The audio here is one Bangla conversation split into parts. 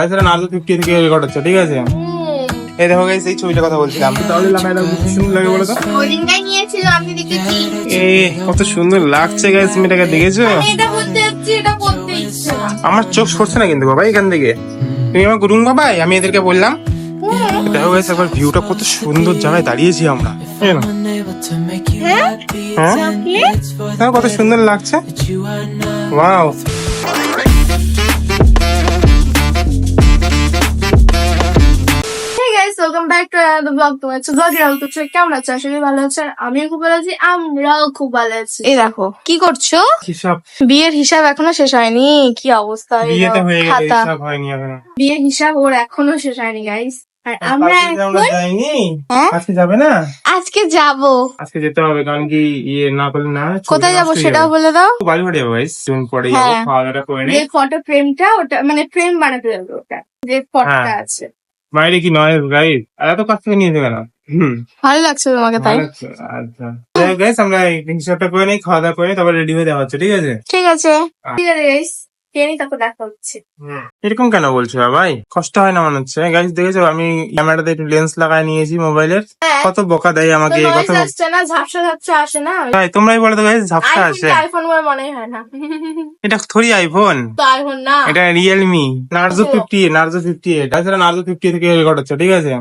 তাছাড়া নার্জো ফিফটি থেকে রেকর্ড হচ্ছে ঠিক আছে? এই দেখো গাইস এই ছবিটার কথা বলছিলাম। তাহলে লাগাই দাও কি সুন্দর লাগে বলো তো। ওদিনটাই নিয়েছিল আমি দেখেছি। এ কত সুন্দর লাগছে গাইস মেয়েটাকে দেখেছ? এটা বলতে যাচ্ছি এটা বলতে ইচ্ছে। আমার চোখ সরছে না কিন্তু বাবা এখান থেকে। তুমি আমার গুরুং বাবাই আমি এদেরকে বললাম। দেখো গাইস একবার ভিউটা কত সুন্দর জায়গায় দাঁড়িয়েছি আমরা। হ্যাঁ? দেখো কত সুন্দর লাগছে। Wow Welcome back to another vlog. তোমার হচ্ছে হচ্ছে কেমন আছো? আশা করি ভালো আছেন। আমিও খুব ভালো আছি। আমরাও খুব ভালো আছি। এই দেখো, কি করছ? হিসাব বিয়ের হিসাব এখনও শেষ হয়নি। কি অবস্থা? বিয়েতে হয়ে গেছে খাতা। হিসাব হয়নি এখনও বিয়ের হিসাব ওর এখনও শেষ হয়নি গাইস। আর আমরা যাইনি হ্যাঁ? আজকে যাবে না আজকে যাব। আজকে যেতে হবে কারণ কি ইয়ে না করলে না কোথায় যাব সেটাও বলে দাও। বাড়ি বাড়ি যাব গাইস তুমি পরে যাব হ্যাঁ। খাওয়া দাওয়া করে যে ফটো ফ্রেমটা ওটা মানে ফ্রেম বানাতে যাবে ওটা। যে ফটোটা হ্যাঁ। আছে। বাইরে কি নয় আর এত কাছ থেকে নিয়ে যাবে না হুম ভালো লাগছে তোমাকে তাই? আচ্ছা গাইস আমরা হিসাবটা করে নেই খাওয়া দাওয়া করে তারপর রেডি হয়ে দেওয়া হচ্ছে ঠিক আছে ঠিক আছে। ঠিক আছে। ট্রেনে তারপর দেখা হচ্ছে। এরকম কেন বলছো ভাই কষ্ট হয় না মনে হচ্ছে? গাইস দেখেছ আমি ক্যামেরাতে একটু লেন্স লাগায় নিয়েছি মোবাইলের হ্যাঁ। কত বকা দেয় আমাকে কত আসছে না ঝাপসা ঝাপসা আসে না? ভাই তোমরাই বলো তো গাইস ঝাপসা আছে আইফোন বলে মনে হয় না? এটা থরি আইফোন তো আইফোন না। এটা Realme Narzo fifty Narzo fifty eight তাছাড়া নার্জো ফিফটি থেকে রেকর্ড হচ্ছে ঠিক আছে?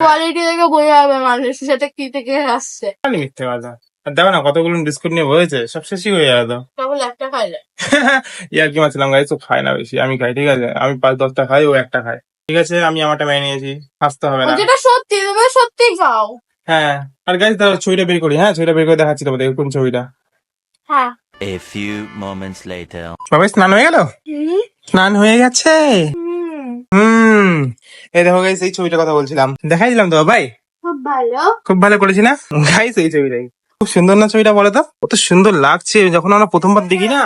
কোয়ালিটি দেখে বোঝা যাবে মানুষ সেটা কি থেকে আসছে? মিথ্যে কথা। আর দেখো না কতগুলো বিস্কুট নিয়ে বলেছে সব শেষই হয়ে যাবে তো। একটা খাইলে ইয়ার কি মাছিলাম গাইস? ও খায় না বেশি আমি খাই ঠিক আছে? আমি পাঁচ দশটা খাই ও একটা খায়। ঠিক আছে আমি আমারটা মেনে নিয়েছি হাসতে হবে না। যেটা সত্যি তুমি সত্যি খাও। হ্যাঁ আর গাইস দাঁড়াও ছবিটা বের করি হ্যাঁ? ছবিটা বের করে দেখাচ্ছি তোমাদের কোন ছবিটা হ্যাঁ। A few moments later. বাবাই স্নান হয়ে গেল? স্নান হয়ে গেছে? হুম। এই দেখো গাইস এই ছবিটার কথা বলছিলাম। দেখাই দিলাম তো বাবাই খুব ভালো। খুব ভালো করেছি না? গাইস এই ছবিটাই খুব সুন্দর না ছবিটা বলো তো? কত সুন্দর লাগছে, যখন আমরা প্রথমবার দেখি না।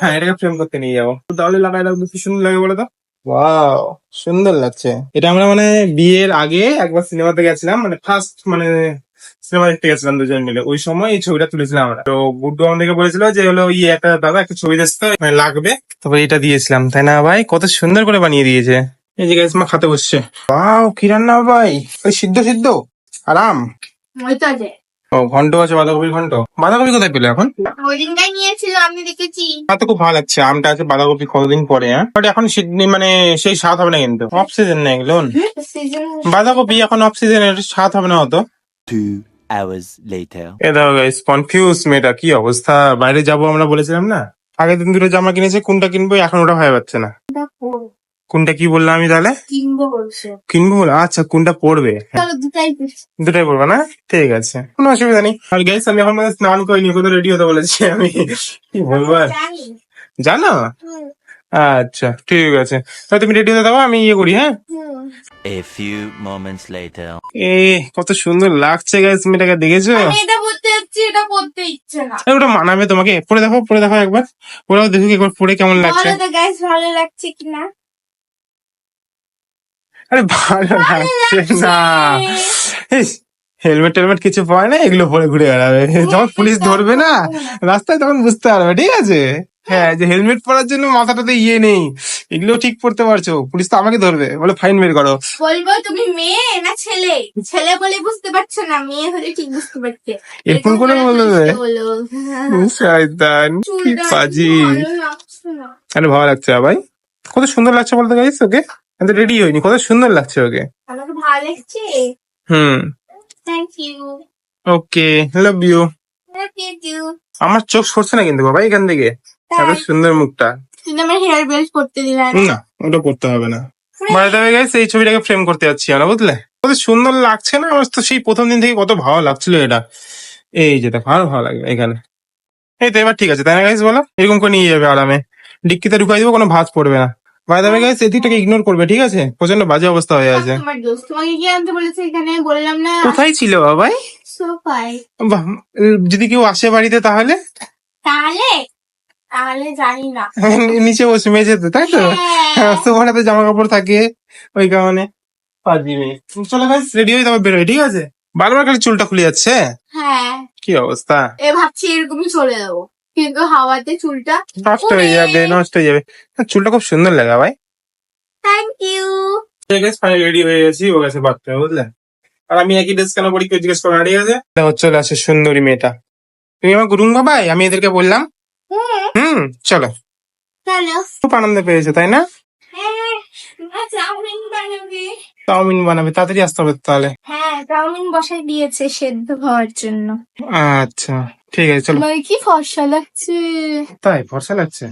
হ্যাঁ এটাকে ফ্রেম করতে নিয়ে যাব। তাহলে লাগাই লাগবে কি সুন্দর লাগে বলো তো। ওয়াও সুন্দর লাগছে। এটা আমরা মানে বিয়ের আগে একবার সিনেমাতে গেছিলাম মানে ফার্স্ট মানে সিনেমা দেখতে গেছিলাম দুজন মিলে। ওই সময় এই ছবিটা তুলেছিলাম আমরা। তো গুড্ডু আমাদেরকে বলেছিল যে, হলো ইয়ে একটা দাদা, একটা ছবি দেখতে মানে লাগবে। তারপর এটা দিয়েছিলাম, তাই না ভাই? কত সুন্দর করে বানিয়ে দিয়েছে। এই যে গাইস মা খাতে বসছে। ওয়াও কি রান্না ভাই? ওই সিদ্ধ সিদ্ধ? আরাম। ও ঘন্ট আছে বাঁধাকপির ঘন্ট? বাঁধাকপি কোথায় পেলে এখন? ওই নিয়েছিল আমি দেখেছি। আমার তো খুব ভালো লাগছে আমটা আছে বাঁধাকপি কতদিন পরে হ্যাঁ? বাট এখন সিডনি মানে সেই স্বাদ হবে না কিন্তু। অফ সিজন না এগুলো। বাঁধাকপি এখন অফ সিজন এর স্বাদ হবে না হতো hours later. এ দাও গাইস কনফিউজ মেয়েটা কি অবস্থা? বাইরে যাব আমরা বলেছিলাম না? আগের দিন দুটো জামা কিনেছে কোনটা কিনবো এখন ওটা হয়ে যাচ্ছে না। কোনটা কি বললাম আমি তাহলে? কিনবো বলছে। কিনবো বলে আচ্ছা কোনটা পড়বে? হ্যাঁ, দুটাই। পড়বে না? ঠিক আছে। কোনো অসুবিধা নেই। আর গাইস আমি এখন মানে স্নান করিনি কোথাও রেডি হতে বলেছি আমি। কি বলব আর? জানো? আচ্ছা ঠিক আছে। তাহলে তুমি রেডি হতে দাও আমি ইয়ে করি হ্যাঁ। A few moments later. এ কত সুন্দর লাগছে গাইস মেয়েটাকে দেখেছ? আমি এটা বলতে যাচ্ছি এটা বলতে ইচ্ছে না। ওটা মানাবে তোমাকে। পরে দেখো পরে দেখো একবার। ওরাও দেখুক একবার পরে কেমন লাগছে। বলো তো গাইস ভালো লাগছে কিনা? আরে ভালো লাগছে। না হেলমেট টেলমেট কিছু পায় না এগুলো পরে ঘুরে বেড়াবে। যখন পুলিশ ধরবে না রাস্তায় তখন বুঝতে পারবে ঠিক আছে? হ্যাঁ যে হেলমেট পরার জন্য মাথাটাতে ইয়ে নেই এগুলো ঠিক পড়তে পারছ পুলিশ তো আমাকে ধরবে বলে ফাইন বের করো। বলব তুমি মেয়ে না ছেলে? ছেলে বলে বুঝতে পারছ না মেয়ে হলে ঠিক বুঝতে পারছে এরকম করে বলবে? বলো। শয়তান কি পাজি। আরে ভালো লাগছে ভাই। কত সুন্দর লাগছে বলতে গাইস ওকে? আমি রেডি হইনি কত সুন্দর লাগছে ওকে। আমাকে ভালো লাগছে। হুম। Thank you okay love you thank you আমার চোখ সরছে না কিন্তু বাবা এখান থেকে। এত সুন্দর মুখটা। তুমি আমার হেয়ার বেল্ট করতে দিলে। না ওটা করতে হবে না। বাড়ি দেবে গাইস এই ছবিটাকে ফ্রেম করতে যাচ্ছি আমরা বুঝলে? কত সুন্দর লাগছে না আমার তো সেই প্রথম দিন থেকে কত ভালো লাগছিল এটা। এই যে দেখো আরও ভালো লাগবে এখানে। এই তো এবার ঠিক আছে তাই না গাইস বলো? এরকম করে নিয়ে যাবে আরামে। ডিক্কিতে ঢুকাই দেবো কোনো ভাজ পড়বে না। বাড়ি দেবে গাইস এদিকটাকে ইগনোর করবে ঠিক আছে? প্রচণ্ড বাজে অবস্থা হয়ে আছে। তোমার দোস্ত তোমাকে কি আনতে বলেছে এখানে? বললাম না। কোথায় ছিল বাবাই সোফায় যদি কেউ আসে বাড়িতে তাহলে? তাহলে? তাহলে জানি না। নিচে বসে মেঝেতে তাই তো? হ্যাঁ। সুপারাতে জামা কাপড় থাকে ওই কারণে। মেয়ে চলো গাইস রেডি হয়ে তারপর বেরোয় ঠিক আছে? বারবার খালি চুলটা খুলে যাচ্ছে হ্যাঁ। কি অবস্থা? এ ভাবছি এরকমই চলে যাব। কিন্তু হাওয়াতে চুলটা নষ্ট হয়ে যাবে নষ্ট হয়ে যাবে। চুলটা খুব সুন্দর লাগে ভাই। থ্যাংক ইউ ফাইনালি রেডি হয়ে গেছি ও গেছে বাথরুমে বুঝলে? আর আমি একই ড্রেস কেন পরি কেউ জিজ্ঞেস করে ঠিক আছে? দেখো চলে আসে সুন্দরী মেয়েটা। তুমি আমার গুরুং বাবাই আমি এদেরকে বললাম। হুম। চলো। চলো। খুব আনন্দ পেয়েছে তাই না? হ্যাঁ চাউমিন বানাবে। চাউমিন বানাবে তাড়াতাড়ি আসতে হবে তাহলে। হ্যাঁ চাউমিন বসাই দিয়েছে সেদ্ধ হওয়ার জন্য। আচ্ছা। ঠিক আছে চলো। মানে কি ফর্সা লাগছে? তাই ফর্সা লাগছে?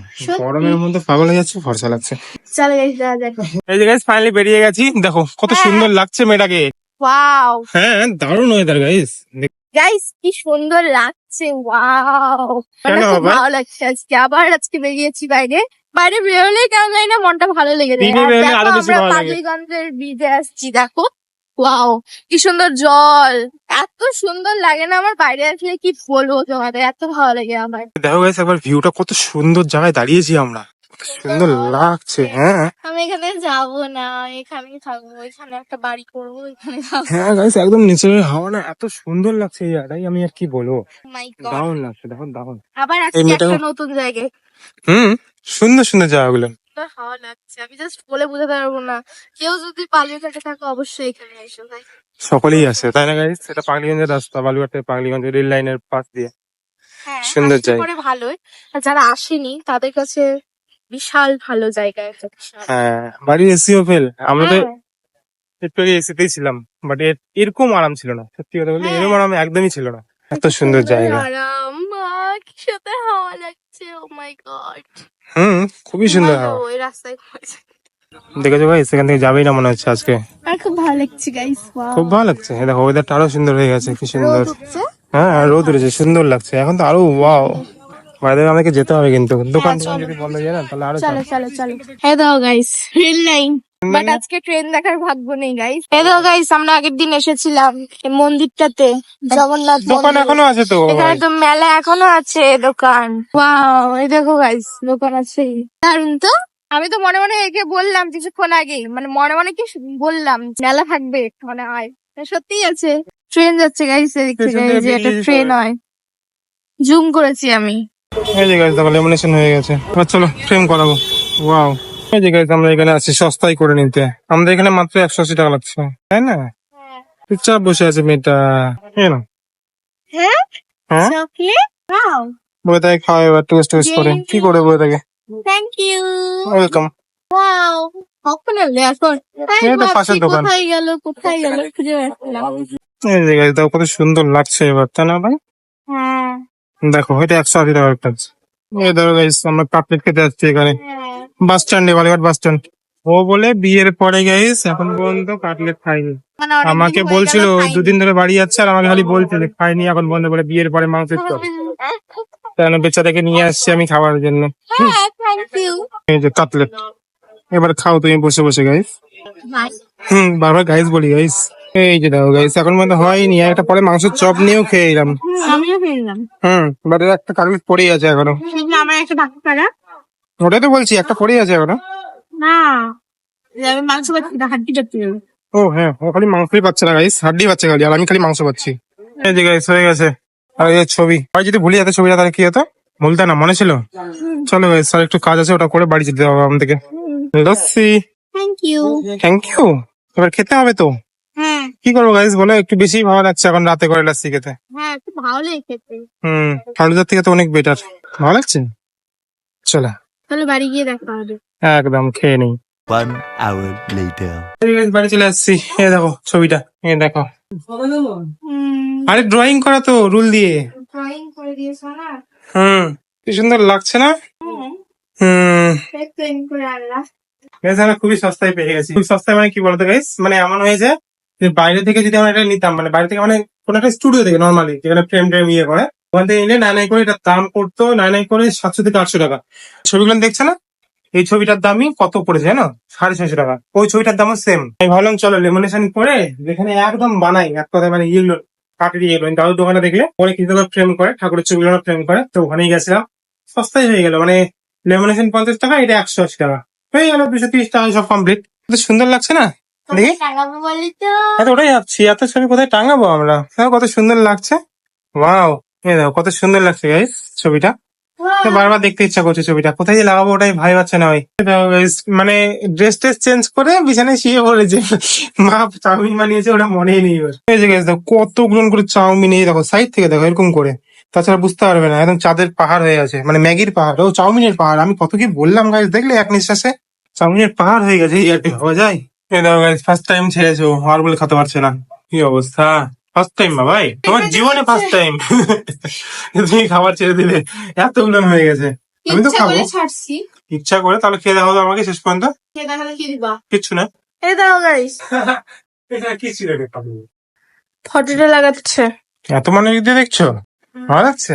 গরমের মধ্যে পাগল হয়ে যাচ্ছে ফর্সা লাগছে। চলো গাইস যাওয়া যাক। এই যে গাইস ফাইনালি বেরিয়ে গেছি। দেখো কত হ্যাঁ। সুন্দর লাগছে মেয়েটাকে। ওয়াও হ্যাঁ দারুণ ওয়েদার গাইস গাইস কি সুন্দর লাগছে ওয়াও মানে খুব ভালো লাগছে আজকে। আবার আজকে বেরিয়েছি বাইরে। বাইরে বেরোলে কেমন জানি না মনটা ভালো লেগে যায়। দেখো আমরা। পাগলিগঞ্জের ব্রিজে আসছি দেখো। ওয়াও কি সুন্দর জল। এত সুন্দর লাগে না আমার বাইরে আসলে কি বলব তোমাদের এত ভালো লাগে আমার। দেখো গাইস একবার ভিউটা কত সুন্দর জায়গায় দাঁড়িয়েছি আমরা। কত সুন্দর লাগছে হ্যাঁ। আমি এখানে যাব না এখানেই থাকব এখানে একটা বাড়ি করব এখানে থাকব হ্যাঁ গাইস একদম নিচের হাওয়া না এত সুন্দর লাগছে এই জায়গাটাই আমি আর কি বলব। দারুণ লাগছে দেখো দারুণ। আবার আজকে একটা নতুন জায়গায়। হুম সুন্দর সুন্দর জায়গাগুলো। সুন্দর হাওয়া লাগছে। আমি জাস্ট বলে বোঝাতে পারব না। কেউ যদি পালিয়ে থাকে অবশ্যই এখানে এসো ভাই। সকলেই আছে তাই না গাইস এটা পাগলিগঞ্জের রাস্তা বালুঘাট থেকে পাগলিগঞ্জ রেল লাইনের পাশ দিয়ে। হ্যাঁ সুন্দর জায়গা। পরে ভালোই। আর যারা আসেনি তাদের কাছে বিশাল ভালো জায়গা একটা বিশাল। হ্যাঁ বাড়ির এসিও ফেল। আমরা তো হ্যাঁ, একটু আগে এসিতেই ছিলাম বাট এরকম আরাম ছিল না। সত্যি কথা বলতে হ্যাঁ। এরকম আরাম একদমই ছিল না। এত সুন্দর জায়গা। আরাম। সাথে হাওয়া লাগছে ও মাই গড হুম খুবই সুন্দর হাওয়া। ওই রাস্তায় দেখেছ ভাই সেখান থেকে যাবেই না মনে হচ্ছে আজকে। খুব ভালো লাগছে গাইস খুব ভালো লাগছে। দেখো ওয়েদারটা আরও সুন্দর হয়ে গেছে কি সুন্দর। হ্যাঁ আর রোদ উঠেছে সুন্দর লাগছে। এখন তো আরও ওয়াও বাইরে আমাকে যেতে হবে কিন্তু। দোকান হ্যাঁ, চলো। যদি বন্ধ হয়ে যায় না তাহলে আরও চলো চলো চলো। এই দাও গাইস রেল লাইন বাট আজকে ট্রেন দেখার ভাগ্য নেই গাইস এই দাও গাইস আমরা আগের দিন এসেছিলাম এই মন্দিরটাতে জগন্নাথ দোকান এখনও আছে তো এখানে তো মেলা এখনও আছে দোকান। ওয়াও এই দেখো গাইস দোকান আছে। দারুণ তো। আমি তো মনে মনে একে বললাম কিছুক্ষণ আগে মানে মনে মনে কি বললাম মেলা থাকবে মানে হয় সত্যিই আছে। ট্রেন যাচ্ছে গাইস এদিক থেকে যে একটা ট্রেন হয়। জুম করেছি আমি। এই যে গাছ দেখো লেমিনেশন হয়ে গেছে। চলো ফ্রেম করাবো। ওয়াও এই যে আমরা এখানে আছি সস্তায় করে নিতে। আমাদের এখানে মাত্র একশো আশি টাকা লাগছে। তাই না? চুপচাপ বসে আছে মেয়েটা। না হ্যাঁ? হ্যাঁ? বয়ে তাকে খাওয়া এবার টুয়েস্ট টুয়েস্ট করে। কি করে বয়ে তাকে? থ্যাংক ইউ ওয়েলকাম কত সুন্দর লাগছে এবার তাই না ভাই? হ্যাঁ। দেখো এটা একশো আশি টাকা কাজ এই ধরো আমরা কাটলেট খেতে যাচ্ছি এখানে। হ্যাঁ। বাস স্ট্যান্ডে বালিঘাট বাস স্ট্যান্ড। ও বলে বিয়ের পরে গাইস এখন পর্যন্ত কাটলেট খাইনি। মানে আমাকে বলছিল দুদিন ধরে বাড়ি যাচ্ছে আর আমাকে খালি বলছে যে খাইনি এখন বন্ধ বলে বিয়ের পরে মাংসের চপ কেন বেচারাকে নিয়ে আসছি আমি খাওয়ার জন্য। হ্যাঁ এই যে কাটলেট এবার খাও তুমি বসে বসে গাইস। হুম বারবার গাইস বলি গাইস। এই যে দেখো গাইস এখন পর্যন্ত হয়নি। একটা পরে মাংসের চপ নিয়েও খেয়ে এলাম। হুম বাট একটা কাটলেট পড়েই আছে এখনও। আমার একটা বাকি ওটাই তো বলছি একটা পড়েই আছে এখনও? না। আমি মাংস পাচ্ছি না হাড্ডি চাচ্ছি ও হ্যাঁ ও খালি মাংসই পাচ্ছে না গাইস হাড্ডি পাচ্ছে খালি আর আমি খালি মাংস পাচ্ছি। এই যে গাইস হয়ে গেছে। আর এই ছবি। আর যদি ভুলে যেত ছবিটা তাহলে কি হতো? ভুলতে না মনে ছিল? চলো গাইস আর একটু কাজ আছে ওটা করে বাড়ি যেতে হবে আমাদেরকে। Lassi. Thank you thank you এবার খেতে হবে তো? হ্যাঁ। কি করব গাইস বলো? একটু বেশি ভালো লাগছে এখন রাতে করে লস্যি খেতে। হ্যাঁ ভালো লাগে খেতে হুম ফালুদার থেকে তো অনেক বেটার ভালো লাগছে? চলো। তাহলে বাড়ি গিয়ে দেখা হবে। একদম খেয়ে নেই। One hour later. বাড়ি চলে আসছি। এ দেখো ছবিটা। এ দেখো। আরে ড্রয়িং করা তো রুল দিয়ে। ড্রয়িং করে দিয়েছ না? হুম। কি সুন্দর লাগছে না? হুম। গাইস আমরা খুবই সস্তায় পেয়ে গেছি। খুব সস্তায় মানে কি বলতো গাইস মানে এমন হয়েছে যে বাইরে থেকে যদি আমরা এটা নিতাম মানে বাইরে থেকে মানে কোন একটা স্টুডিও থেকে নর্মালি যেখানে ফ্রেম ট্রেম ইয়ে করে ওখান থেকে নিলে নাই করে এটার দাম পড়তো নাই নাই করে সাতশো থেকে আটশো টাকা। ছবিগুলো দেখছে না? এই ছবিটার দামই কত পড়েছে জানো? সাড়ে ছয়শো টাকা। ওই ছবিটার দামও সেম আমি ভাবলাম চলো লেমিনেশন করে যেখানে একদম বানাই এক কথায় মানে ইয়েগুলো কাঠের ইয়েগুলো দাদুর দোকানে দেখলে। পরে কিছু ফ্রেম করে ঠাকুরের ছবিগুলো ফ্রেম করে। তো ওখানেই গেছিলাম। সস্তায় হয়ে গেল মানে লেমিনেশন পঞ্চাশ টাকা এটা একশো আশি টাকা। হয়ে গেল দুশো তিরিশ টাকা সব কমপ্লিট সুন্দর লাগছে না? দেখি। এত ওটাই ভাবছি এত ছবি কোথায় টাঙাবো আমরা? কত সুন্দর লাগছে। ওয়াও এই দেখো কত সুন্দর লাগছে গাইস ছবিটা। তো বারবার দেখতে ইচ্ছা করছে ছবিটা। কোথায় যে লাগাবো ওটাই ভাই পাচ্ছে না ওই মানে ড্রেস টেস চেঞ্জ করে বিছানায় শুয়ে পড়েছে। মা চাউমিন বানিয়েছে ওটা মনেই নেই ওর এই যে guys, দেখো কতগুলো করে চাউমিন এই দেখো সাইড থেকে দেখো এরকম করে। তাছাড়া বুঝতে পারবে না একদম চাঁদের পাহাড় হয়ে আছে। মানে ম্যাগির পাহাড় ও চাউমিনের পাহাড়। আমি কত কি বললাম গাইজ দেখলে এক নিঃশ্বাসে? চাউমিনের পাহাড় হয়ে গেছে কি ভাবা যায়? এই দেখো গাইজ ফার্স্ট টাইম ছেড়েছো আর বলে খেতে পারছে না। কি অবস্থা? ফার্স্ট টাইম ভাই? তোমার জীবনে ফার্স্ট টাইম তুমি খাবার ছেড়ে দিলে এতগুলো হয়ে গেছে। আমি তো খাব। ইচ্ছা করে তাহলে খেয়ে হবে আমাকে শেষ পর্যন্ত? কিচ্ছু না। এই দেখো গাইস এটা কি ছিল রে পাগল? ফটোটা লাগাচ্ছে। এত মনে দিয়ে দেখছ ভালো লাগছে?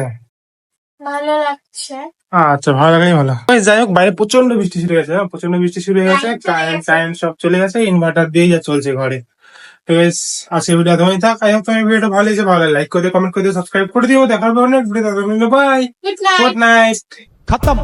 ভালো লাগছে। আচ্ছা ভালো লাগলেই ভালো। ওই যাই হোক বাইরে প্রচণ্ড বৃষ্টি শুরু হয়েছে হ্যাঁ, প্রচণ্ড বৃষ্টি শুরু হয়ে গেছে কারেন্ট কারেন্ট সব চলে গেছে ইনভার্টার দিয়েই যা চলছে ঘরে। তো গাইস আজকে ভিডিও এতই থাক। আই হোপ তোমার ভিডিওটা ভালো লেগেছে ভালো লাইক করে কমেন্ট করে সাবস্ক্রাইব করে দিও। দেখার পর next video bye good night খতম